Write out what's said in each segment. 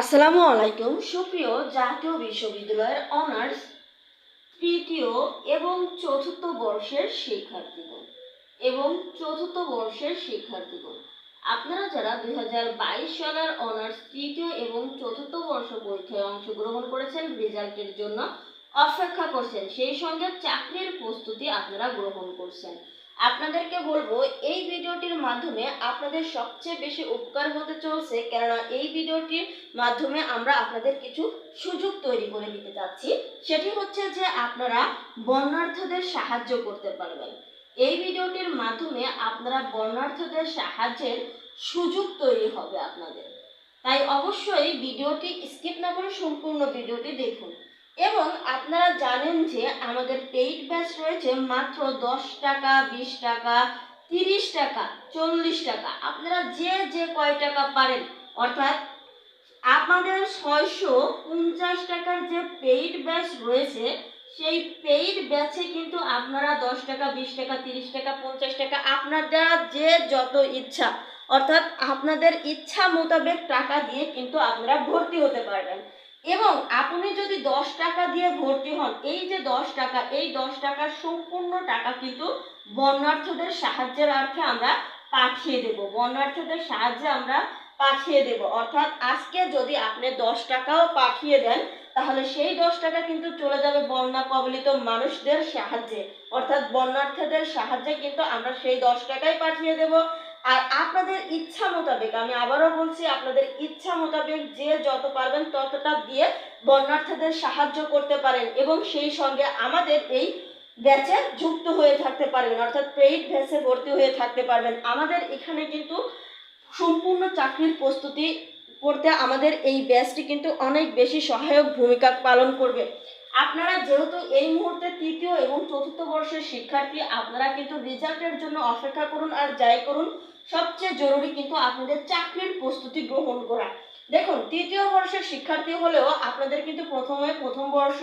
আসসালামু আলাইকুম। সুপ্রিয় জাতীয় বিশ্ববিদ্যালয়ের অনার্স তৃতীয় এবং চতুর্থ বর্ষের শিক্ষার্থীগণ এবং চতুর্থ বর্ষের শিক্ষার্থীগণ, আপনারা যারা দুই হাজার বাইশ সালের অনার্স তৃতীয় এবং চতুর্থ বর্ষ পরীক্ষায় অংশগ্রহণ করেছেন, রেজাল্টের জন্য অপেক্ষা করছেন, সেই সঙ্গে চাকরির প্রস্তুতি আপনারা গ্রহণ করছেন। আপনাদেরকে বলব, এই ভিডিওটির মাধ্যমে আপনাদের সবচেয়ে বেশি উপকার হতে চলছে, কেননা এই ভিডিওটির মাধ্যমে আমরা আপনাদের কিছু সুযোগ তৈরি করে দিতে চাচ্ছি সেটি হচ্ছে যে আপনারা বর্ণার্থদের সাহায্য করতে পারবেন। এই ভিডিওটির মাধ্যমে আপনারা বর্ণার্থদের সাহায্যের সুযোগ তৈরি হবে আপনাদের। তাই অবশ্যই ভিডিওটি স্কিপ না করে সম্পূর্ণ ভিডিওটি দেখুন। এবং আপনারা জানেন যে আমাদের পেইড ব্যাচ রয়েছে মাত্র দশ টাকা, বিশ টাকা, তিরিশ টাকা, চল্লিশ টাকা। আপনারা যে যে কয় টাকা পারেন, অর্থাৎ আমাদের ছয়শো পঞ্চাশ টাকার যে পেইড ব্যাচ রয়েছে, সেই পেইড ব্যাচে কিন্তু আপনারা দশ টাকা, বিশ টাকা, তিরিশ টাকা, পঞ্চাশ টাকা আপনারা যে যত ইচ্ছা, অর্থাৎ আপনাদের ইচ্ছা মোতাবেক টাকা দিয়ে কিন্তু আপনারা ভর্তি হতে পারবেন। এবং আপনি যদি দশ টাকা দিয়ে ভর্তি হন, এই যে দশ টাকা, এই দশ টাকার সম্পূর্ণ টাকা কিন্তু বর্ণার্থদের সাহায্যের অর্থে আমরা পাঠিয়ে দেব। বর্ণার্থদের সাহায্যে আমরা পাঠিয়ে দেব। অর্থাৎ আজকে যদি আপনি দশ টাকাও পাঠিয়ে দেন, তাহলে সেই দশ টাকা কিন্তু চলে যাবে বন্যা কবলিত মানুষদের সাহায্যে। অর্থাৎ বন্যার্থীদের সাহায্যে কিন্তু আমরা সেই দশ টাকাই পাঠিয়ে দেব। আর আপনাদের ইচ্ছা মোতাবেক, আমি আবারও বলছি, আপনাদের ইচ্ছা মোতাবেক যে যত পারবেন ততটা দিয়ে বন্যার্থীদের সাহায্য করতে পারেন এবং সেই সঙ্গে আমাদের এই ব্যাচে যুক্ত হয়ে থাকতে পারবেন, অর্থাৎ পেইড ব্যাচে ভর্তি হয়ে থাকতে পারবেন। আমাদের এখানে কিন্তু সম্পূর্ণ চাকরির প্রস্তুতি করতে আমাদের এই ব্যাচটি কিন্তু অনেক বেশি সহায়ক ভূমিকা পালন করবে। আপনারা যেহেতু এই মুহূর্তে তৃতীয় এবং চতুর্থ বর্ষের শিক্ষার্থী, আপনারা কিন্তু রেজাল্টের জন্য অপেক্ষা করুন আর যাই করুন। সবচেয়ে জরুরি কিন্তু আপনাদের চাকরির প্রস্তুতি গ্রহণ করা। দেখুন, তৃতীয় বর্ষের শিক্ষার্থী হলেও আপনাদের কিন্তু প্রথমে প্রথম বর্ষ,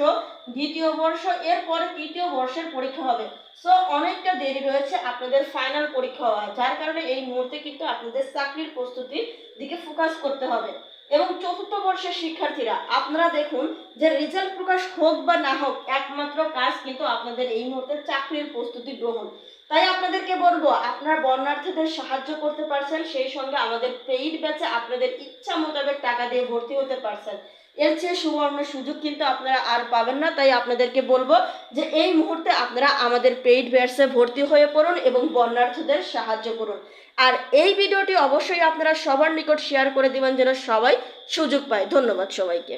দ্বিতীয় বর্ষ, এরপরে তৃতীয় বর্ষের পরীক্ষা হবে। সো অনেকটা দেরি রয়েছে আপনাদের ফাইনাল পরীক্ষা হওয়া যার কারণে এই মুহূর্তে কিন্তু আপনাদের চাকরির প্রস্তুতির দিকে ফোকাস করতে হবে। এবং চতুর্থ বর্ষের শিক্ষার্থীরা, আপনারা দেখুন যে রেজাল্ট প্রকাশ হোক বা না হোক, একমাত্র কাজ কিন্তু আপনাদের এই মুহূর্তে চাকরির প্রস্তুতি গ্রহণ। তাই আপনাদেরকে বলব, আপনার বর্ণার্থীদের সাহায্য করতে পারছেন, সেই সঙ্গে আমাদের পেইড ব্যাচে আপনাদের ইচ্ছা মোতাবেক টাকা দিয়ে ভর্তি হতে পারছেন। এর চেয়ে সুবর্ণ সুযোগ কিন্তু আপনারা আর পাবেন না, তাই আপনাদেরকে বলব যে এই মুহূর্তে আপনারা আমাদের পেইড ব্যাচে ভর্তি হয়ে পড়ুন এবং বর্ণার্থীদের সাহায্য করুন। আর এই ভিডিওটি অবশ্যই আপনারা সবার নিকট শেয়ার করে দিবেন, যেন সবাই সুযোগ পায়। ধন্যবাদ সবাইকে।